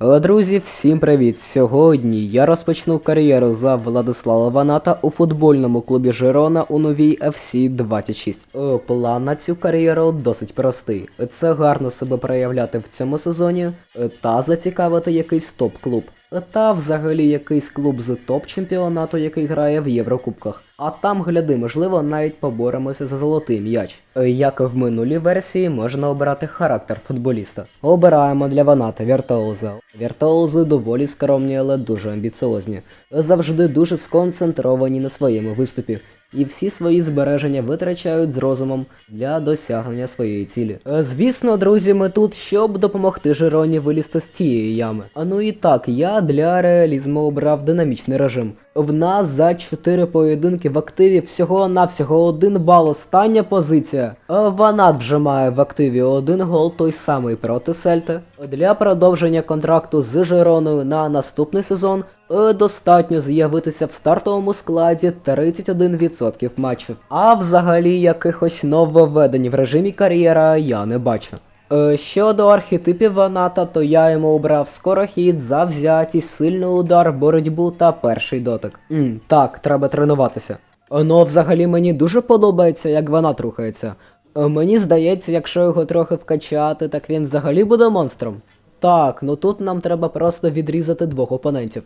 Е, Друзі, всім привіт! Сьогодні я розпочну кар'єру за Владислава Ваната у футбольному клубі Жирона у новій FC 26. Е, План на цю кар'єру досить простий. Це гарно себе проявляти в цьому сезоні е, та зацікавити якийсь топ-клуб. Та взагалі якийсь клуб з топ-чемпіонату, який грає в Єврокубках. А там, гляди, можливо, навіть поборемося за золотий м'яч. Як Як в минулій версії, можна обирати характер футболіста. Обираємо для Ваната віртуоза. Віртуози доволі скромні, але дуже амбіціозні. Завжди дуже сконцентровані на своєму виступі. І всі свої збереження витрачають з розумом для досягнення своєї цілі. Е, Звісно, друзі, ми тут, щоб допомогти Жироні вилізти з цієї ями. А ну і так, я для реалізму обрав динамічний режим. В нас за 4 поєдинки в активі всього-навсього 1 бал, остання позиція. Е, Ванат вже має в активі один гол, той самий проти Сельти. Для продовження контракту з Жироною на наступний сезон достатньо з'явитися в стартовому складі 31% матчів. А взагалі якихось нововведень в режимі кар'єра я не бачу. Е, Щодо архетипів Ваната, то я йому обрав скорохід, завзятість, сильний удар, боротьбу та перший дотик. М, так, треба тренуватися. Е, Ну, взагалі мені дуже подобається, як Ванат рухається. Е, Мені здається, якщо його трохи вкачати, так він взагалі буде монстром. Так, ну тут нам треба просто відрізати двох опонентів.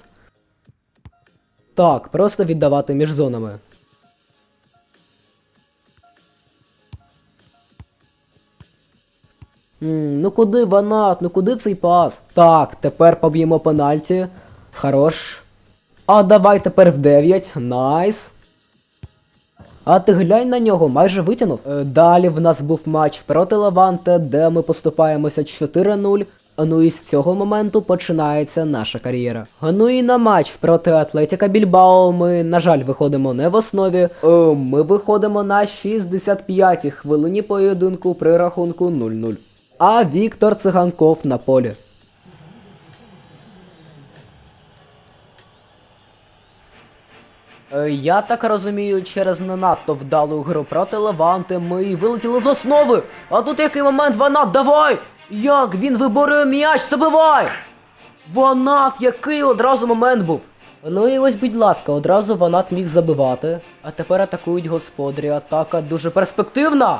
Так, просто віддавати між зонами. М, ну куди Ванат, ну куди цей пас? Так, тепер поб'ємо пенальті. Хорош. А давай тепер в 9. Найс. А ти глянь на нього, майже витягнув. Е, Далі в нас був матч проти Леванте, де ми поступаємося 4-0. Ну і з цього моменту починається наша кар'єра. Ну і на матч проти Атлетіка Більбао ми, на жаль, виходимо не в основі. Е, Ми виходимо на 65-й хвилині поєдинку при рахунку 0-0. А Віктор Циганков на полі. Я так розумію, через не надто вдалу гру проти Леванти ми вилетіли з основи. А тут який момент Ванат, давай! Як він виборює м'яч, забивай! Ванат, який одразу момент був. Ну і ось, будь ласка, одразу Ванат міг забивати. А тепер атакують господарі. Атака дуже перспективна.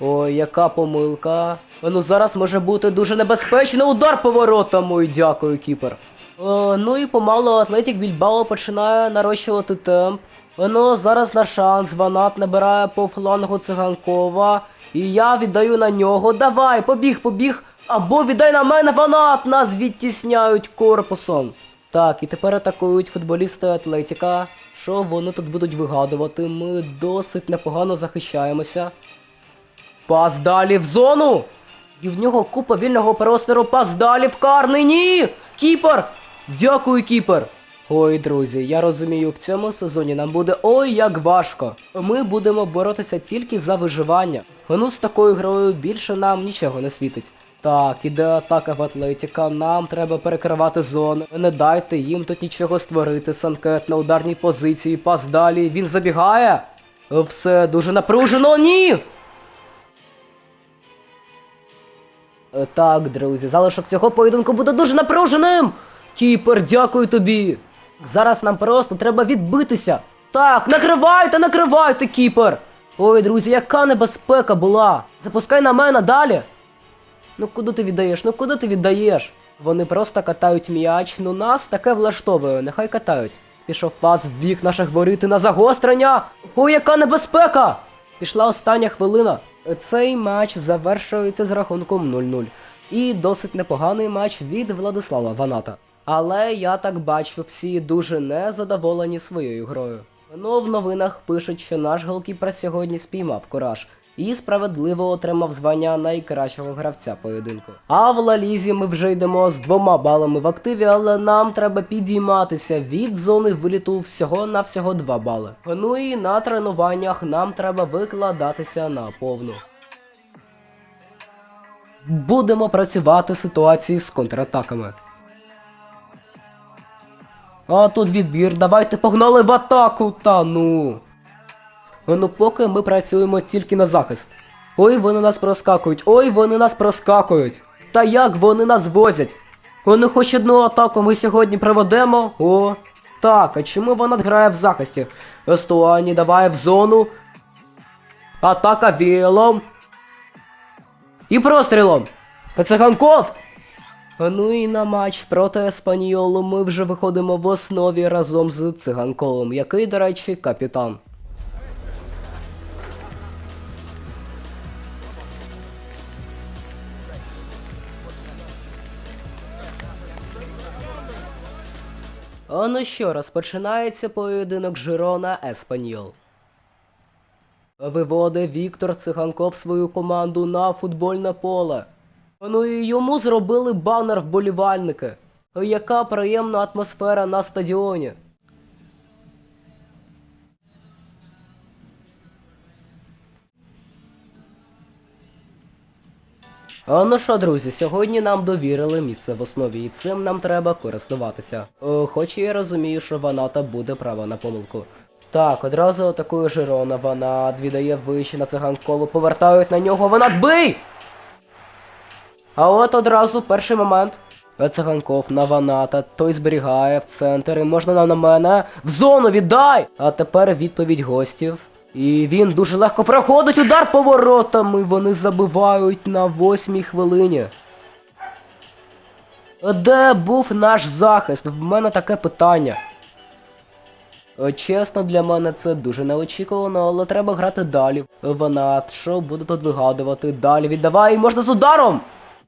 Ой, яка помилка. Ну зараз може бути дуже небезпечний удар поворотом. Ой, дякую, кіпер. Е, ну і помалу Атлетік Більбао починає нарощувати темп. Ну, зараз на шанс, Ванат набирає по флангу циганкова. І я віддаю на нього. Давай, побіг, побіг. Або віддай на мене Ванат! Нас відтісняють корпусом. Так, і тепер атакують футболісти Атлетіка. Що вони тут будуть вигадувати? Ми досить непогано захищаємося. Пас далі в зону! І в нього купа вільного простору, пас далі в карний. Ні! Кіпер! Дякую, кіпер! Ой, друзі, я розумію, в цьому сезоні нам буде ой як важко. Ми будемо боротися тільки за виживання. Ну з такою грою більше нам нічого не світить. Так, іде атака в Атлетіка, нам треба перекривати зони. Не дайте їм тут нічого створити. Санкет на ударній позиції, пас далі, він забігає. Все дуже напружено, ні! Е, Так, друзі, залишок цього поєдинку буде дуже напруженим. Кіпер, дякую тобі. Зараз нам просто треба відбитися. Так, накривайте, накривайте, кіпер. Ой, друзі, яка небезпека була. Запускай на мене далі. Ну куди ти віддаєш? Ну куди ти віддаєш? Вони просто катають м'яч, ну нас таке влаштовує, нехай катають. Пішов пас в бік наших воріти на загострення. Ой, яка небезпека! Пішла остання хвилина. Цей матч завершується з рахунком 0-0. І досить непоганий матч від Владислава Ваната. Але я так бачу, всі дуже незадоволені своєю грою. Ну, в новинах пишуть, що наш голкіпер сьогодні спіймав кураж і справедливо отримав звання найкращого гравця поєдинку. А в Лалізі ми вже йдемо з двома балами в активі, але нам треба підійматися від зони виліту всього на всього 2 бали. Ну і на тренуваннях нам треба викладатися на повну. Будемо працювати ситуації з контратаками. А тут відбір, давайте погнали в атаку, та ну. Ну поки ми працюємо тільки на захист. Ой, вони нас проскакують, ой, вони нас проскакують. Та як вони нас возять? Вони хоч одну атаку ми сьогодні проведемо? О, так, а чому вона грає в захисті? Естуані давай в зону. Атака вілом. І прострілом. Циганков! Ну і на матч проти Еспаньолу ми вже виходимо в основі разом з Циганковим, який, до речі, капітан. А ну що, розпочинається поєдинок Жирона Еспаньол. Виводить Віктор Циганков свою команду на футбольне поле. Ну і йому зробили банер вболівальники. Яка приємна атмосфера на стадіоні. А ну що, друзі, сьогодні нам довірили місце в основі, і цим нам треба користуватися. О, хоч я розумію, що Ваната буде права на помилку. Так, одразу атакує Жирона, вона віддає вище на циганкову, повертають на нього, вона бий! А от одразу перший момент. Циганков на Ваната, той зберігає в центр і можна на- мене в зону віддай! А тепер відповідь гостів. І він дуже легко проходить удар поворотами. Вони забивають на восьмій хвилині. Де був наш захист? В мене таке питання. Е, Чесно, для мене це дуже неочікувано, але треба грати далі. Ванат, що буде тут вигадувати? Далі віддавай, можна з ударом!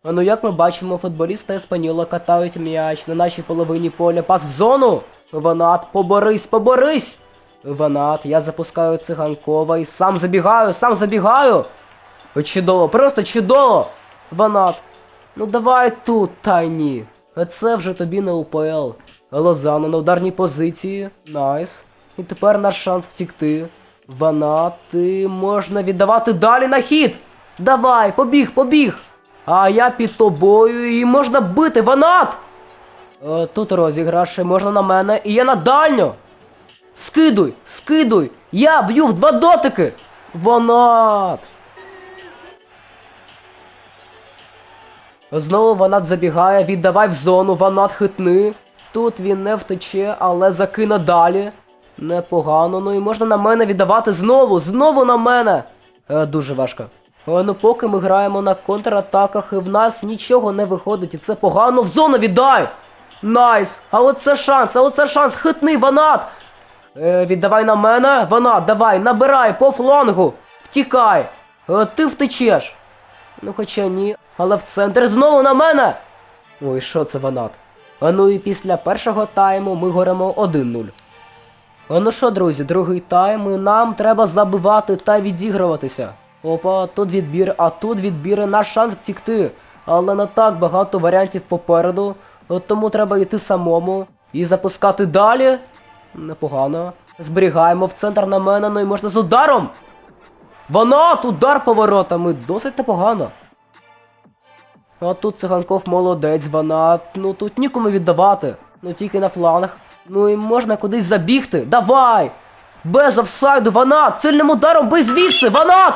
Ну як ми бачимо, футболісти Еспаньола катають м'яч на нашій половині поля. Пас в зону! Ванат, поборись, поборись! Ванат, я запускаю циганкова і сам забігаю, сам забігаю! Чудово, просто чудово! Ванат, ну давай тут, та ні. Це вже тобі не УПЛ. Лозано на ударній позиції. Найс. І тепер наш шанс втікти. Ванат, ти можна віддавати далі на хід. Давай, побіг, побіг. А я під тобою і можна бити, Ванат! Е, тут розіграш, можна на мене, і я на дальню. Скидуй, скидуй! Я б'ю в два дотики! Ванат! Знову Ванат забігає, віддавай в зону, Ванат хитни. Тут він не втече, але закине далі. Непогано, ну і можна на мене віддавати знову, знову на мене. Е, дуже важко. Ну поки ми граємо на контратаках і в нас нічого не виходить, і це погано в зону віддай! Найс! А оце шанс, а оце шанс, хитний Ванат! Е, віддавай на мене, Ванат, давай, набирай по флангу, втікай! Е, ти втечеш. Ну хоча ні. Але в центр знову на мене! Ой, що це Ванат? А ну і після першого тайму ми горемо 1-0. А ну що, друзі, другий тайм, і нам треба забивати та відігруватися. Опа, тут відбір, а тут відбір наш шанс втікти. Але не так багато варіантів попереду, тому треба йти самому і запускати далі. Непогано. Зберігаємо в центр на мене, ну і можна з ударом. Ванат, удар поворотами, досить непогано. А тут циганков молодець, Ванат. Ну тут нікому віддавати. Ну тільки на фланг. Ну і можна кудись забігти. Давай! Без офсайду, Ванат! Сильним ударом бий звідси! Ванат!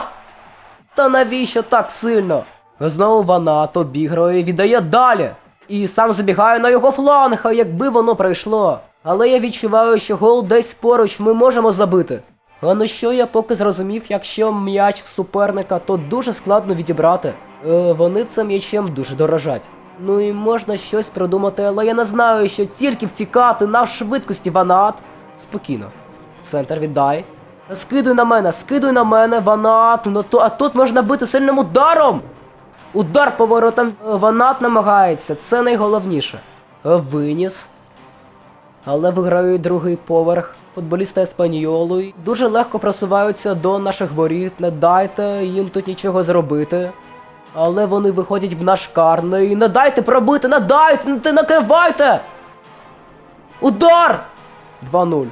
Та навіщо так сильно? Знову Ванат обіграє і віддає далі. І сам забігає на його фланг, якби воно пройшло. Але я відчуваю, що гол десь поруч ми можемо забити. А ну що я поки зрозумів, якщо м'яч суперника, то дуже складно відібрати. Е, вони цим м'ячем дуже дорожать. Ну і можна щось придумати, але я не знаю, що тільки втікати на швидкості Ванат. Спокійно. Центр віддай. Скидуй на мене, скидуй на мене, Ванат. Ну то, а тут можна бити сильним ударом. Удар поворотом Е, Ванат намагається, це найголовніше. Виніс. Але виграють другий поверх. Футболісти Еспаньолу дуже легко просуваються до наших воріт, не дайте їм тут нічого зробити. Але вони виходять в наш карний. Не дайте пробити, не дайте, не накривайте! Удар! 2-0.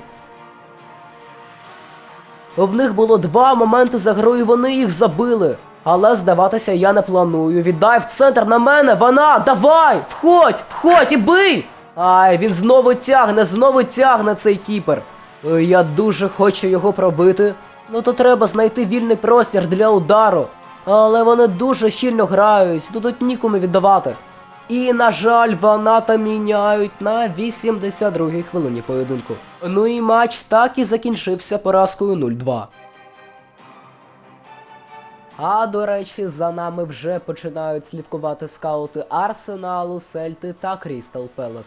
В них було два моменти за грою, і вони їх забили. Але здаватися я не планую. Віддай в центр на мене, вона, давай! Входь! Входь і бий! Ай, він знову тягне, знову тягне цей кіпер. Е, Я дуже хочу його пробити. Ну то треба знайти вільний простір для удару. Але вони дуже щільно грають, тут нікому віддавати. І, на жаль, Ваната міняють на 82-й хвилині поєдинку. Ну і матч так і закінчився поразкою 0-2. А до речі, за нами вже починають слідкувати скаути Арсеналу, Сельти та Крістал Пелес.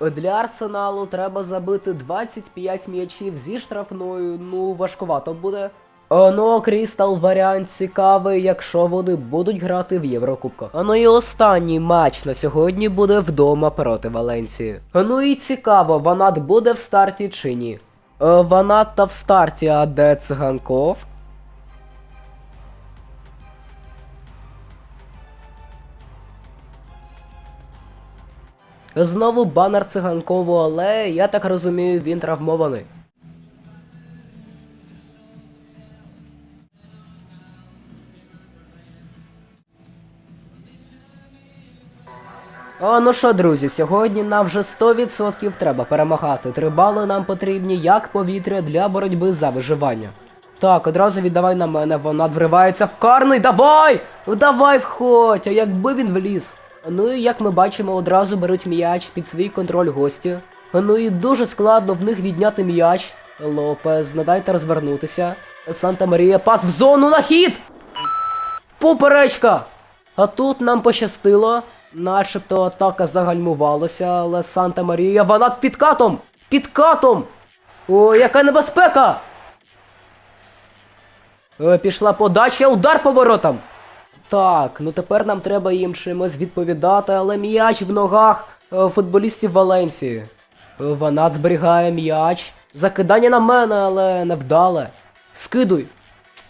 Для Арсеналу треба забити 25 м'ячів зі штрафною, ну важкувато буде. Ну, Крістал варіант цікавий, якщо вони будуть грати в Єврокубках. Ну і останній матч на сьогодні буде вдома проти Валенції. Ну і цікаво, Ванат буде в старті чи ні. Е, Ванат та в старті, а де циганков? Знову банер циганкову, але я так розумію, він травмований. О, ну що, друзі, сьогодні нам вже 100% треба перемагати. Три бали нам потрібні як повітря для боротьби за виживання. Так, одразу віддавай на мене, вона вривається в карний, давай! Ну давай входь, а якби він вліз. Ну і як ми бачимо, одразу беруть м'яч під свій контроль гості. Ну і дуже складно в них відняти м'яч. Лопез, не дайте розвернутися. Санта Марія, пас в зону на хід! Поперечка! А тут нам пощастило, начебто атака загальмувалася, але Санта Марія, вона під катом! Під катом! О, яка небезпека! Е, пішла подача, удар по воротам! Так, ну тепер нам треба їм чимось відповідати, але м'яч в ногах е, футболістів Валенції. Е, Вона зберігає м'яч. Закидання на мене, але невдале. Скидуй.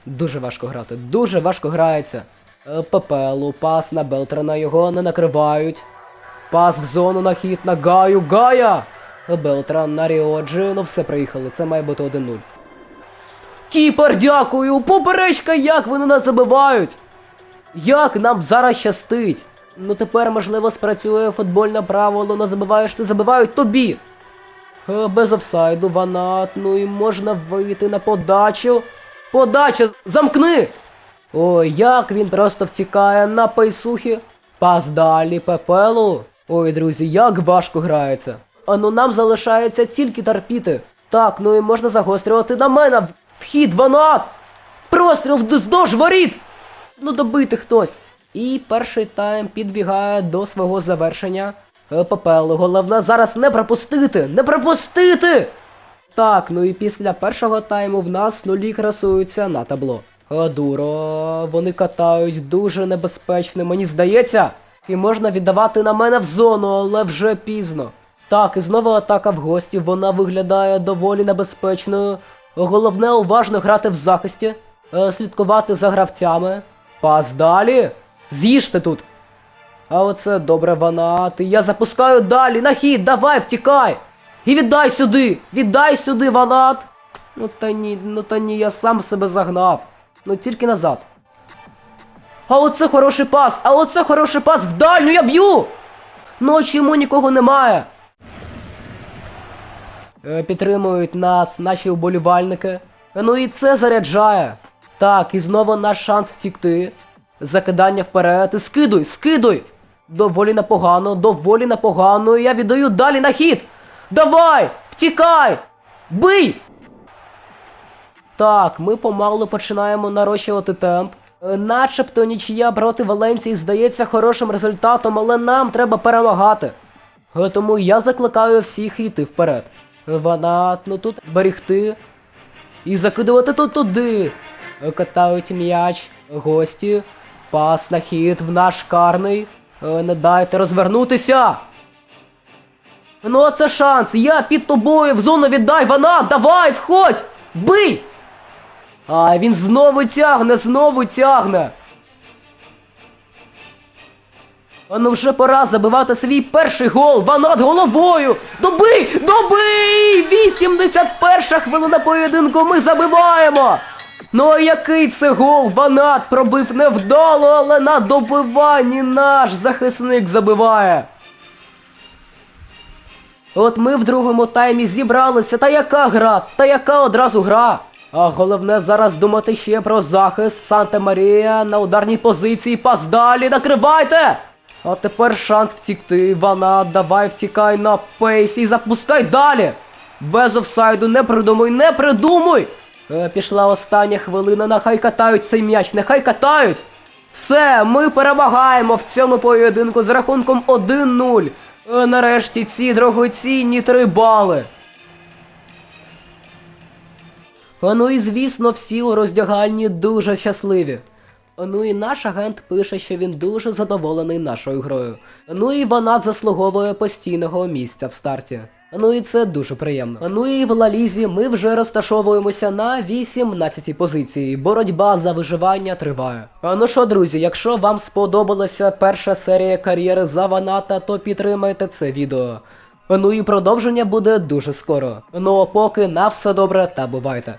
Дуже важко грати, дуже важко грається. Е, Пепелу, пас на Белтрана, його не накривають. Пас в зону на хід на Гаю. Гая! Белтран на Ріоджі, ну все приїхали, це має бути 1-0. Кіпер, дякую! Поперечка, як вони нас забивають! Як нам зараз щастить? Ну тепер, можливо, спрацює футбольне правило, не забиваєш, ти забивають тобі. Е, Без офсайду, ванат, ну і можна вийти на подачу. Подача! Замкни! Ой, як він просто втікає на пейсухи. Пас далі пепелу. Ой, друзі, як важко грається. А ну нам залишається тільки терпіти. Так, ну і можна загострювати на мене. Вхід, ванат! Простріл вздовж воріт! Ну добити хтось. І перший тайм підбігає до свого завершення. Е, Пепелу, головне зараз не пропустити! Не пропустити! Так, ну і після першого тайму в нас нулі красуються на табло. Дуро, вони катають дуже небезпечно, мені здається. І можна віддавати на мене в зону, але вже пізно. Так, і знову атака в гості, вона виглядає доволі небезпечною. Головне уважно грати в захисті, е, слідкувати за гравцями. Пас далі. З'їжте тут. А оце добре ванати. Я запускаю далі. На хід, давай, втікай. І віддай сюди! Віддай сюди, ванат! Ну та ні, ну та ні, я сам себе загнав. Ну тільки назад. А оце хороший пас! А оце хороший пас в дальню я б'ю! Ну а чому нікого немає? Е, Підтримують нас наші вболівальники. Ну і це заряджає. Так, і знову наш шанс втікти. Закидання вперед. Скидуй, скидуй! Доволі непогано, доволі непогано. Я віддаю далі на хід. Давай! Втікай! Бий! Так, ми помалу починаємо нарощувати темп. Е, Начебто нічия проти Валенції здається хорошим результатом, але нам треба перемагати. Е, Тому я закликаю всіх йти вперед. Е, Ванат, ну тут зберігти. І закидувати тут туди. Катають м'яч, гості. Пас на хід в наш карний. Не дайте розвернутися. Ну це шанс. Я під тобою в зону віддай, вона, давай, входь! Бий! А він знову тягне, знову тягне. А ну вже пора забивати свій перший гол. Ванат головою. Добий! Добий! 81 хвилина поєдинку. Ми забиваємо. Ну а який це гол? Ванат пробив невдало, але на добиванні наш захисник забиває. От ми в другому таймі зібралися. Та яка гра? Та яка одразу гра? А головне зараз думати ще про захист Санта Марія на ударній позиції. Пас далі, накривайте! А тепер шанс втікти. Вона давай втікай на пейсі і запускай далі. Без офсайду не придумуй, не придумуй! Е, пішла остання хвилина, нехай катають цей м'яч, нехай катають! Все, ми перемагаємо в цьому поєдинку з рахунком 1-0. Е, нарешті ці дорогоцінні три бали. Ну і звісно, всі у роздягальні дуже щасливі. Ну і наш агент пише, що він дуже задоволений нашою грою. Ну і вона заслуговує постійного місця в старті. Ну і це дуже приємно. Ну і в Лалізі ми вже розташовуємося на 18 позиції. Боротьба за виживання триває. Ну що, друзі, якщо вам сподобалася перша серія кар'єри за Ваната, то підтримайте це відео. Ну і продовження буде дуже скоро. Ну а поки на все добре та бувайте.